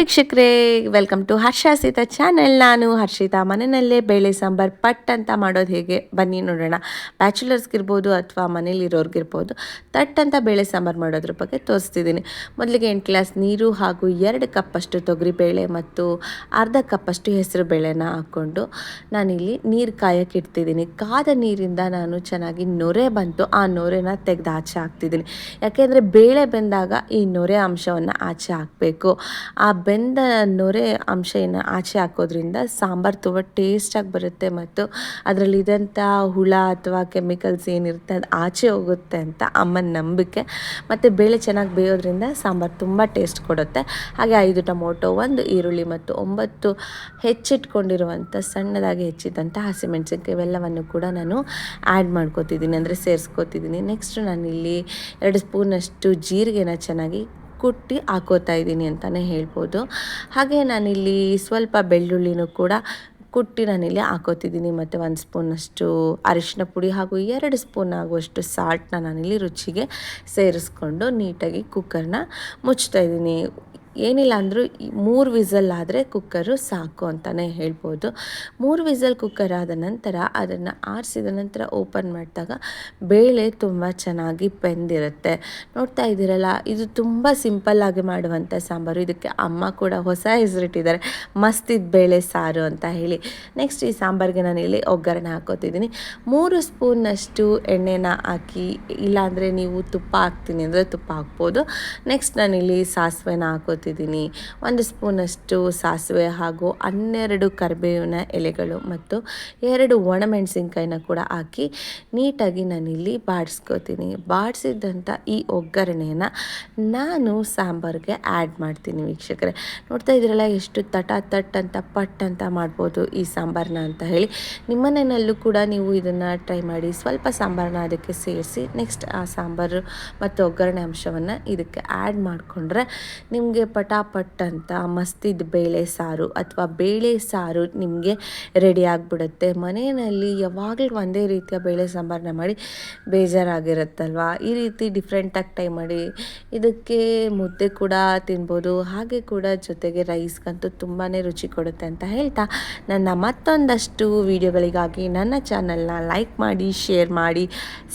ವೀಕ್ಷಕರೇ welcome to Harsha Seetha channel ನಾನು ಹರ್ಷಿತಾ ಮನೆಯಲ್ಲೇ ಬೇಳೆ ಸಾಂಬಾರ್ ಪಟ್ ಅಂತ ಮಾಡೋದು ಹೇಗೆ? ಬನ್ನಿ ನೋಡೋಣ. ಬ್ಯಾಚುಲರ್ಸ್ಗಿರ್ಬೋದು ಅಥವಾ ಮನೇಲಿರೋರ್ಗಿರ್ಬೋದು ತಟ್ ಅಂತ ಬೇಳೆ ಸಾಂಬಾರು ಮಾಡೋದ್ರ ಬಗ್ಗೆ ತೋರಿಸ್ತಿದ್ದೀನಿ. ಮೊದಲಿಗೆ ಎಂಟು ಗ್ಲಾಸ್ ನೀರು ಹಾಗೂ ಎರಡು ಕಪ್ಪಷ್ಟು ತೊಗರಿಬೇಳೆ ಮತ್ತು ಅರ್ಧ ಕಪ್ಪಷ್ಟು ಹೆಸರು ಬೇಳೆನ ಹಾಕ್ಕೊಂಡು ನಾನಿಲ್ಲಿ ನೀರು ಕಾಯಕ್ಕೆ ಇಡ್ತಿದ್ದೀನಿ. ಕಾದ ನೀರಿಂದ ನಾನು ಚೆನ್ನಾಗಿ ನೊರೆ ಬಂತು. ಆ ನೊರೆನ ತೆಗೆದು ಆಚೆ ಹಾಕ್ತಿದ್ದೀನಿ. ಯಾಕೆಂದರೆ ಬೇಳೆ ಬೆಂದಾಗ ಈ ನೊರೆ ಅಂಶವನ್ನು ಆಚೆ ಹಾಕಬೇಕು. ಆ ಬೆಂದ ನೊರೆ ಅಂಶ ಏನು ಆಚೆ ಹಾಕೋದ್ರಿಂದ ಸಾಂಬಾರು ತುಂಬ ಟೇಸ್ಟಾಗಿ ಬರುತ್ತೆ ಮತ್ತು ಅದರಲ್ಲಿದ್ದಂಥ ಹುಳ ಅಥವಾ ಕೆಮಿಕಲ್ಸ್ ಏನಿರುತ್ತೆ ಅದು ಆಚೆ ಹೋಗುತ್ತೆ ಅಂತ ಅಮ್ಮನ ನಂಬಿಕೆ. ಮತ್ತು ಬೇಳೆ ಚೆನ್ನಾಗಿ ಬೇಯೋದ್ರಿಂದ ಸಾಂಬಾರು ತುಂಬ ಟೇಸ್ಟ್ ಕೊಡುತ್ತೆ. ಹಾಗೆ ಐದು ಟೊಮೊಟೊ, ಒಂದು ಈರುಳ್ಳಿ ಮತ್ತು ಒಂಬತ್ತು ಹೆಚ್ಚಿಟ್ಕೊಂಡಿರುವಂಥ ಸಣ್ಣದಾಗಿ ಹೆಚ್ಚಿದಂಥ ಹಸಿಮೆಣಸಿನ್ಕಾಯಿ ಇವೆಲ್ಲವನ್ನು ಕೂಡ ನಾನು ಆ್ಯಡ್ ಮಾಡ್ಕೋತಿದ್ದೀನಿ, ಅಂದರೆ ಸೇರಿಸ್ಕೋತಿದ್ದೀನಿ. ನೆಕ್ಸ್ಟ್ ನಾನಿಲ್ಲಿ ಎರಡು ಸ್ಪೂನಷ್ಟು ಜೀರಿಗೆನ ಚೆನ್ನಾಗಿ ಕುಟ್ಟಿ ಹಾಕೋತಾ ಇದ್ದೀನಿ ಅಂತಲೇ ಹೇಳ್ಬೋದು. ಹಾಗೆ ನಾನಿಲ್ಲಿ ಸ್ವಲ್ಪ ಬೆಳ್ಳುಳ್ಳಿನೂ ಕೂಡ ಕುಟ್ಟಿ ನಾನಿಲ್ಲಿ ಹಾಕೋತಿದ್ದೀನಿ. ಮತ್ತು ಒಂದು ಸ್ಪೂನಷ್ಟು ಅರಿಶಿನ ಪುಡಿ ಹಾಗೂ ಎರಡು ಸ್ಪೂನ್ ಆಗುವಷ್ಟು ಸಾಲ್ಟ್ನ ನಾನಿಲ್ಲಿ ರುಚಿಗೆ ಸೇರಿಸ್ಕೊಂಡು ನೀಟಾಗಿ ಕುಕ್ಕರ್ನ ಮುಚ್ತಾ ಇದ್ದೀನಿ. ಏನಿಲ್ಲ ಅಂದರೂ ಮೂರು ವಿಸಲ್ ಆದರೆ ಕುಕ್ಕರು ಸಾಕು ಅಂತಲೇ ಹೇಳ್ಬೋದು. ಮೂರು ವಿಸಲ್ ಕುಕ್ಕರ್ ಆದ ನಂತರ ಅದನ್ನು ಆರಿಸಿದ ನಂತರ ಓಪನ್ ಮಾಡಿದಾಗ ಬೇಳೆ ತುಂಬ ಚೆನ್ನಾಗಿ ಬೆಂದಿರುತ್ತೆ. ನೋಡ್ತಾ ಇದ್ದೀರಲ್ಲ, ಇದು ತುಂಬ ಸಿಂಪಲ್ಲಾಗಿ ಮಾಡುವಂಥ ಸಾಂಬಾರು. ಇದಕ್ಕೆ ಅಮ್ಮ ಕೂಡ ಹೊಸ ಹೆಸರಿಟ್ಟಿದ್ದಾರೆ, ಮಸ್ತಿದ್ ಬೇಳೆ ಸಾರು ಅಂತ ಹೇಳಿ. ನೆಕ್ಸ್ಟ್ ಈ ಸಾಂಬಾರಿಗೆ ನಾನು ಇಲ್ಲಿ ಒಗ್ಗರಣೆ ಹಾಕೋತಿದ್ದೀನಿ. ಮೂರು ಸ್ಪೂನ್ನಷ್ಟು ಎಣ್ಣೆನ ಹಾಕಿ, ಇಲ್ಲಾಂದರೆ ನೀವು ತುಪ್ಪ ಹಾಕ್ತೀನಿ ಅಂದರೆ ತುಪ್ಪ ಹಾಕ್ಬೋದು. ನೆಕ್ಸ್ಟ್ ನಾನು ಇಲ್ಲಿ ಸಾಸಿವೆನ ಹಾಕೋತಿದ್ದೀನಿ ಒಂದು ಸ್ಪೂನಷ್ಟು ಸಾಸಿವೆ ಹಾಗೂ ಹನ್ನೆರಡು ಕರಿಬೇವಿನ ಎಲೆಗಳು ಮತ್ತು ಎರಡು ಒಣಮೆಣಸಿನ್ಕಾಯಿನ ಕೂಡ ಹಾಕಿ ನೀಟಾಗಿ ನಾನಿಲ್ಲಿ ಬಾಡಿಸ್ಕೋತೀನಿ. ಬಾಡಿಸಿದಂಥ ಈ ಒಗ್ಗರಣೆಯನ್ನು ನಾನು ಸಾಂಬಾರಿಗೆ ಆ್ಯಡ್ ಮಾಡ್ತೀನಿ ವೀಕ್ಷಕರೇ. ನೋಡ್ತಾ ಇದ್ರಲ್ಲ ಎಷ್ಟು ತಟ ತಟ್ ಅಂತ, ಪಟ್ ಅಂತ ಮಾಡ್ಬೋದು ಈ ಸಾಂಬಾರನ್ನ ಅಂತ ಹೇಳಿ. ನಿಮ್ಮನೆಯಲ್ಲೂ ಕೂಡ ನೀವು ಇದನ್ನು ಟ್ರೈ ಮಾಡಿ. ಸ್ವಲ್ಪ ಸಾಂಬಾರನ್ನ ಅದಕ್ಕೆ ಸೇರಿಸಿ, ನೆಕ್ಸ್ಟ್ ಆ ಸಾಂಬಾರು ಮತ್ತು ಒಗ್ಗರಣೆ ಅಂಶವನ್ನು ಇದಕ್ಕೆ ಆ್ಯಡ್ ಮಾಡಿಕೊಂಡ್ರೆ ನಿಮಗೆ ಪಟಾಪಟ್ ಅಂತ ಮಸ್ತಿದ್ದ ಬೇಳೆ ಸಾರು ಅಥವಾ ಬೇಳೆ ಸಾರು ನಿಮಗೆ ರೆಡಿ ಆಗಿಬಿಡುತ್ತೆ. ಮನೆಯಲ್ಲಿ ಯಾವಾಗಲೂ ಒಂದೇ ರೀತಿಯ ಬೇಳೆ ಸಾಂಬಾರನ್ನ ಮಾಡಿ ಬೇಜಾರಾಗಿರುತ್ತಲ್ವ? ಈ ರೀತಿ ಡಿಫ್ರೆಂಟಾಗಿ ಟ್ರೈ ಮಾಡಿ ಇದಕ್ಕೆ ಮುದ್ದೆ ಕೂಡ ತಿನ್ಬೋದು. ಹಾಗೆ ಕೂಡ ಜೊತೆಗೆ ರೈಸ್ಗಂತೂ ತುಂಬಾ ರುಚಿ ಕೊಡುತ್ತೆ ಅಂತ ಹೇಳ್ತಾ ನನ್ನ ಮತ್ತೊಂದಷ್ಟು ವಿಡಿಯೋಗಳಿಗಾಗಿ ನನ್ನ ಚಾನಲ್ನ ಲೈಕ್ ಮಾಡಿ ಶೇರ್ ಮಾಡಿ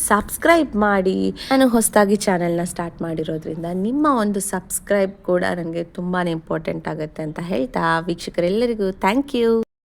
ಸಬ್ಸ್ಕ್ರೈಬ್ ಮಾಡಿ. ನಾನು ಹೊಸದಾಗಿ ಚಾನಲ್ನ ಸ್ಟಾರ್ಟ್ ಮಾಡಿರೋದ್ರಿಂದ ನಿಮ್ಮ ಒಂದು ಸಬ್ಸ್ಕ್ರೈಬ್ ಕೂಡ ನನಗೆ ತುಂಬಾ ಇಂಪಾರ್ಟೆಂಟ್ ಆಗುತ್ತೆ ಅಂತ ಹೇಳ್ತಾ ವೀಕ್ಷಕರೆಲ್ಲರಿಗೂ ಥ್ಯಾಂಕ್ ಯು